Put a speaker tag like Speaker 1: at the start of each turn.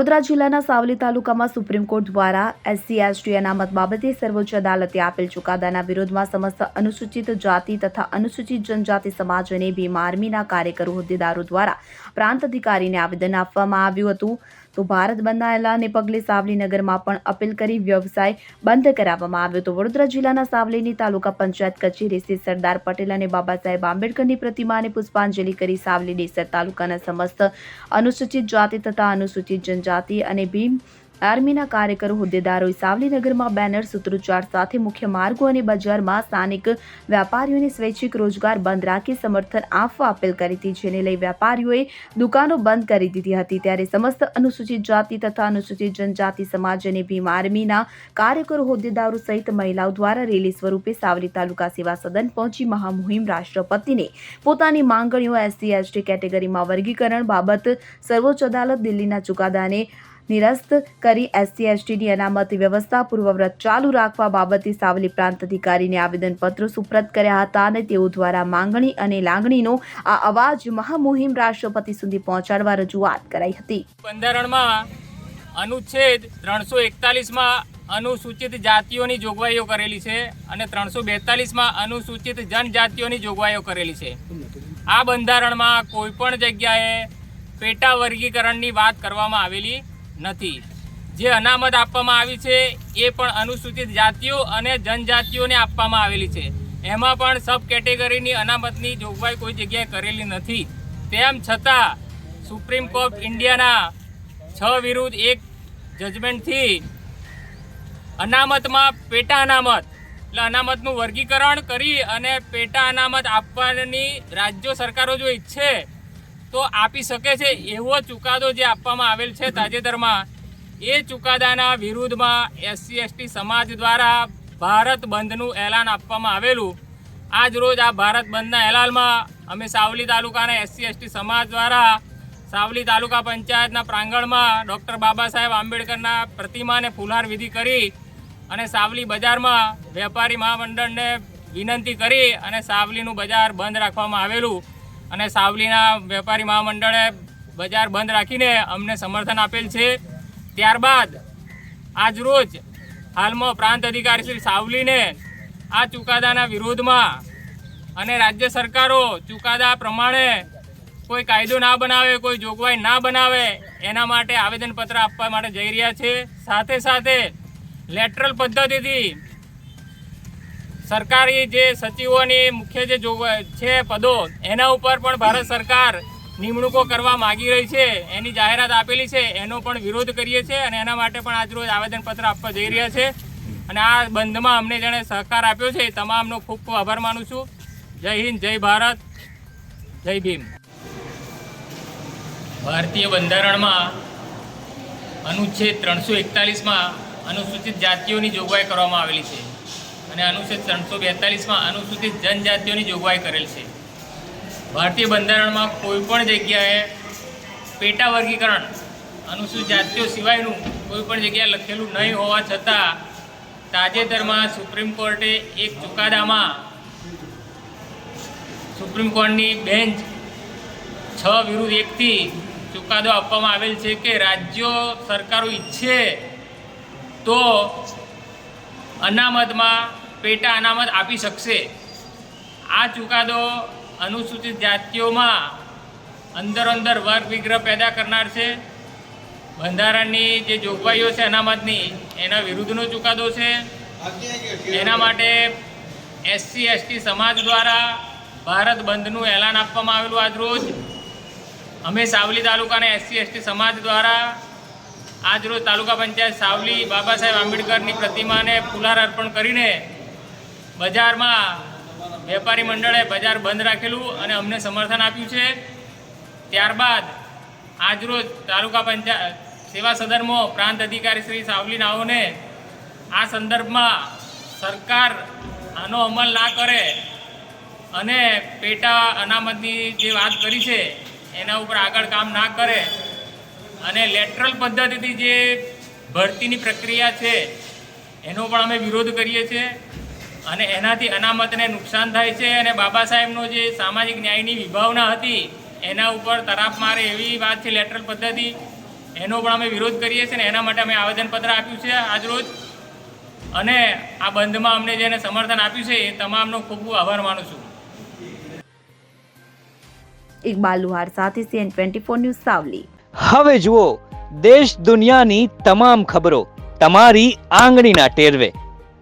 Speaker 1: વડોદરા જિલ્લાના સાવલી તાલુકામાં supreme court દ્વારા એસસી, એસટી અનામત બાબતે સર્વોચ્ચ અદાલતે આપેલ ચુકાદાના વિરોધમાં સમસ્ત અનુસૂચિત જાતિ તથા અનુસૂચિત જનજાતિ સમાજ અને ભીમ આર્મીના કાર્યકરો હોદ્દેદારો દ્વારા પ્રાંત અધિકારીને આવેદન આપવામાં આવ્યું હતું. તો ભારત બંધના એલાનને પગલે સાવલી નગરમાં પણ અપીલ કરી વ્યવસાય બંધ કરાવવામાં આવ્યો તો વડોદરા જિલ્લાના સાવલીની તાલુકા પંચાયત કચેરી સ્થિત સરદાર પટેલ અને બાબા સાહેબ આંબેડકરની પ્રતિમાને પુષ્પાંજલિ કરી સાવલી ડેસર તાલુકાના સમસ્ત અનુસૂચિત જાતિ તથા અનુસૂચિત જનજાતિ અને ભીમ આર્મીના કાર્યકરો હોદ્દેદારોએ સાવલીનગરમાં બેનર સૂત્રોચ્ચાર સાથે મુખ્ય માર્ગો અને બજારમાં સ્થાનિક વેપારીઓને સ્વૈચ્છિક રોજગાર બંધ રાખી સમર્થન આપવા અપીલ કરી હતી, જેને લઈ વેપારીઓએ દુકાનો બંધ કરી દીધી હતી. ત્યારે સમસ્ત અનુસૂચિત જાતિ તથા અનુસૂચિત જનજાતિ સમાજ અને ભીમ આર્મીના કાર્યકરો, હોદ્દેદારો સહિત મહિલાઓ દ્વારા રેલી સ્વરૂપે સાવલી તાલુકા સેવા સદન પહોંચી મહામુહિમ રાષ્ટ્રપતિને પોતાની માંગણીઓ એસસી, એસટી કેટેગરીમાં વર્ગીકરણ બાબત સર્વોચ્ચ અદાલત દિલ્હીના ચુકાદાને નિરસ્ત કરી એસસી એસટીની અનામત વ્યવસ્થા પૂર્વવ્રત ચાલુ રાખવા બાબતે સાવલી પ્રાંત અધિકારીને આવેદનપત્રો સુપ્રત કર્યા હતા અને તેઓ દ્વારા માંગણી અને લાગણીનો આ અવાજ મહામુહિમ રાષ્ટ્રપતિ સુધી પહોંચાડવા રજૂઆત કરાઈ હતી.
Speaker 2: બંધારણમાં અનુચ્છેદ ત્રણસો એકતાલીસમાં અનુસૂચિત જાતિઓની જોગવાઈઓ કરેલી છે અને ત્રણસો બેતાલીસમાં અનુસૂચિત જનજાતિઓની જોગવાઈઓ કરેલી છે. આ બંધારણમાં કોઈપણ જગ્યાએ પેટા વર્ગીકરણની વાત કરવામાં આવેલી નથી. જે અનામત આપવામાં આવી છે એ પણ અનુસૂચિત જાતિઓ અને જનજાતિઓને આપવામાં આવેલી છે. એમાં પણ સબ કેટેગરીની અનામતની જોગવાઈ કોઈ જગ્યાએ કરેલી નથી. તેમ છતાં સુપ્રીમ કોર્ટ ઇન્ડિયાના છ વિરુદ્ધ એક જજમેન્ટથી અનામતમાં પેટા અનામત, એટલે અનામતનું વર્ગીકરણ કરી અને પેટા અનામત આપવાની રાજ્યો સરકારો જો ઈચ્છે તો આપી શકે છે એવો ચુકાદો જે આપવામાં આવેલ છે તાજેતરમાં. એ ચુકાદાના વિરુદ્ધમાં એસસી, એસટી સમાજ દ્વારા ભારત બંધનું એલાન આપવામાં આવેલું. આજ રોજ આ ભારત બંધના એલાનમાં અમે સાવલી તાલુકાના એસસી, એસટી સમાજ દ્વારા સાવલી તાલુકા પંચાયતના પ્રાંગણમાં ડૉક્ટર બાબા સાહેબ આંબેડકરના પ્રતિમાને ફુલહાર વિધિ કરી અને સાવલી બજારમાં વેપારી મહામંડળને વિનંતી કરી અને સાવલીનું બજાર બંધ રાખવામાં આવેલું. અને સાવલીના વેપારી મહામંડળે બજાર બંધ રાખીને અમને સમર્થન આપેલ છે. ત્યારબાદ આજરોજ હાલમાં પ્રાંત અધિકારી શ્રી સાવલીને આ ચુકાદાના વિરોધમાં અને રાજ્ય સરકારો ચુકાદા પ્રમાણે કોઈ કાયદો ના બનાવે, કોઈ જોગવાઈ ના બનાવે, એના માટે આવેદનપત્ર આપવા માટે જઈ રહ્યા છે. સાથે સાથે લેટરલ પદ્ધતિથી સરકારી જે સચિવોની મુખ્ય જે છે પદો, એના ઉપર પણ ભારત સરકાર નિમણૂકો કરવા માગી રહી છે, એની જાહેરાત આપેલી છે, એનો પણ વિરોધ કરીએ છીએ અને એના માટે પણ આજરોજ આવેદનપત્ર આપવા જઈ રહ્યા છે. અને આ બંધમાં અમને જેણે સહકાર આપ્યો છે તમામનો ખૂબ ખૂબ આભાર માનું છું. જય હિન્દ, જય ભારત, જય ભીમ. ભારતીય બંધારણમાં અનુચ્છેદ ત્રણસો એકતાલીસમાં અનુસૂચિત જાતિઓની જોગવાઈ કરવામાં આવેલી છે. અને અનુચ્છેદ ત્રણસો બેતાલીસમાં અનુસૂચિત જનજાતિઓની જોગવાઈ કરેલ છે. ભારતીય બંધારણમાં કોઈપણ જગ્યાએ પેટા વર્ગીકરણ અનુસૂચિત જાતિઓ સિવાયનું કોઈ પણ જગ્યાએ લખેલું નહીં હોવા છતાં તાજેતરમાં સુપ્રીમ કોર્ટે એક ચુકાદામાં સુપ્રીમ કોર્ટની બેન્ચ છ વિરુદ્ધ એકથી ચુકાદો આપવામાં આવેલ છે કે રાજ્યો સરકારો ઈચ્છે તો અનામતમાં પેટા અનામત આપી શકશે. આ ચુકાદો અનુસૂચિત જાતિઓમાં અંદર અંદર વર્ગ વિગ્રહ પેદા કરનાર છે. બંધારણની જે જોગવાઈઓ છે અનામતની, એના વિરુદ્ધનો ચુકાદો છે. એના માટે એસસી, એસટી સમાજ દ્વારા ભારત બંધનું એલાન આપવામાં આવેલું આજ રોજ. અમે સાવલી તાલુકાના એસસી, એસટી સમાજ દ્વારા આજ રોજ તાલુકા પંચાયત સાવલી બાબા સાહેબ આંબેડકરની પ્રતિમાને ફુલાર અર્પણ કરીને બજારમાં વેપારી મંડળે બજાર બંધ રાખેલું અને અમને સમર્થન આપ્યું છે. ત્યારબાદ આજરોજ તાલુકા પંચાયત સેવા સદનમાં પ્રાંત અધિકારી શ્રી સાવલી નાઓને આ સંદર્ભમાં સરકાર આનો અમલ ના કરે અને પેટા અનામતની જે વાત કરી છે, એના ઉપર આગળ કામ ના કરે અને લેટરલ પદ્ધતિથી જે ભરતીની પ્રક્રિયા છે, એનો પણ અમે વિરોધ કરીએ છીએ. અને એનાથી અનામતને નુકસાન થાય છે અને બાબા સાહેબનો જે સામાજિક ન્યાયની વિભાવના હતી એના ઉપર તરાપ મારે એવી વાત છે લેટરલ પદ્ધતિ. એનો પણ અમે વિરોધ કરીએ છીએ ને એના માટે અમે આવેદનપત્ર આપ્યું છે આજરોજ અને આ બંધમાં અમને જેને સમર્થન આપ્યું છે એ તમામનો ખૂબ ખૂબ આભાર માનું છું.
Speaker 1: ઇકબાલ લુહાર સાથે CN twenty four news Savli.
Speaker 3: હવે જુઓ દેશ દુનિયાની તમામ ખબરો તમારી આંગળીના ટેરવે.